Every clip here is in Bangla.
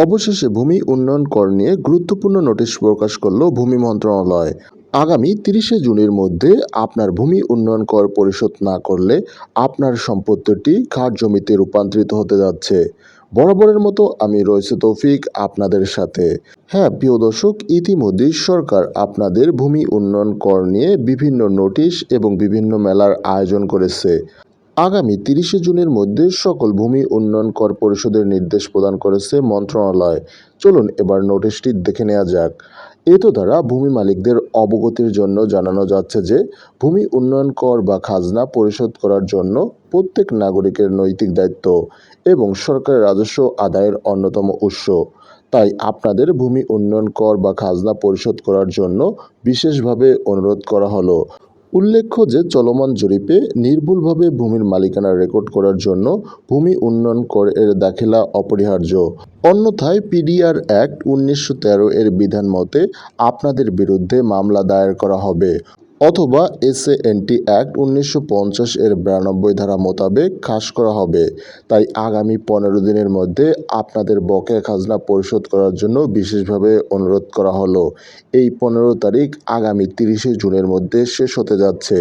অবশেষে ভূমি উন্নয়ন কর নিয়ে গুরুত্বপূর্ণ নোটিশ প্রকাশ করল ভূমি মন্ত্রণালয়। আগামী তিরিশে জুনের মধ্যে আপনার ভূমি উন্নয়ন কর পরিশোধ না করলে আপনার সম্পত্তিটি খাস জমিতে রূপান্তরিত হতে যাচ্ছে। বরাবরের মতো আমি রয়েছে তৌফিক আপনাদের সাথে। হ্যাঁ প্রিয় দর্শক ইতিমধ্যেই সরকার আপনাদের ভূমি উন্নয়ন কর নিয়ে বিভিন্ন নোটিশ এবং বিভিন্ন মেলার আয়োজন করেছে। আগামী তিরিশে জুনের মধ্যে সকল ভূমি উন্নয়ন কর পরিশোধের নির্দেশ প্রদান করেছে মন্ত্রণালয়। চলুন এবার নোটিশটি দেখে নেওয়া যাক। এতো দ্বারা ভূমি মালিকদের অবগতির জন্য জানানো যাচ্ছে যে, ভূমি উন্নয়ন কর বা খাজনা পরিশোধ করার জন্য প্রত্যেক নাগরিকের নৈতিক দায়িত্ব এবং সরকারের রাজস্ব আদায়ের অন্যতম উৎস। তাই আপনাদের ভূমি উন্নয়ন কর বা খাজনা পরিশোধ করার জন্য বিশেষভাবে অনুরোধ করা হলো। উল্লেখ্য যে চলমান জরিপে নির্ভুলভাবে ভূমির মালিকানা রেকর্ড করার জন্য ভূমি উন্নয়ন কর এর দাখিলা অপরিহার্য। অন্যথায় পিডিআর অ্যাক্ট উনিশশো তেরো এর বিধান মতে আপনাদের বিরুদ্ধে মামলা দায়ের করা হবে। অথবা এস এসএএনটি অ্যাক্ট উনিশশো পঞ্চাশ এর বিরানব্বই ধারা মোতাবেক খাস করা হবে। তাই আগামী পনেরো দিনের মধ্যে আপনাদের বকেয়া খাজনা পরিশোধ করার জন্য বিশেষভাবে অনুরোধ করা হলো। এই পনেরো তারিখ আগামী তিরিশে জুনের মধ্যে শেষ হতে যাচ্ছে।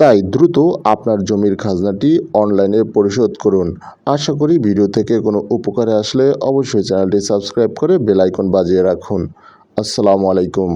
তাই দ্রুত আপনার জমির খাজনাটি অনলাইনে পরিশোধ করুন। আশা করি ভিডিও থেকে কোনো উপকারে আসলে অবশ্যই চ্যানেলটি সাবস্ক্রাইব করে বেলাইকন বাজিয়ে রাখুন। আসসালামু আলাইকুম।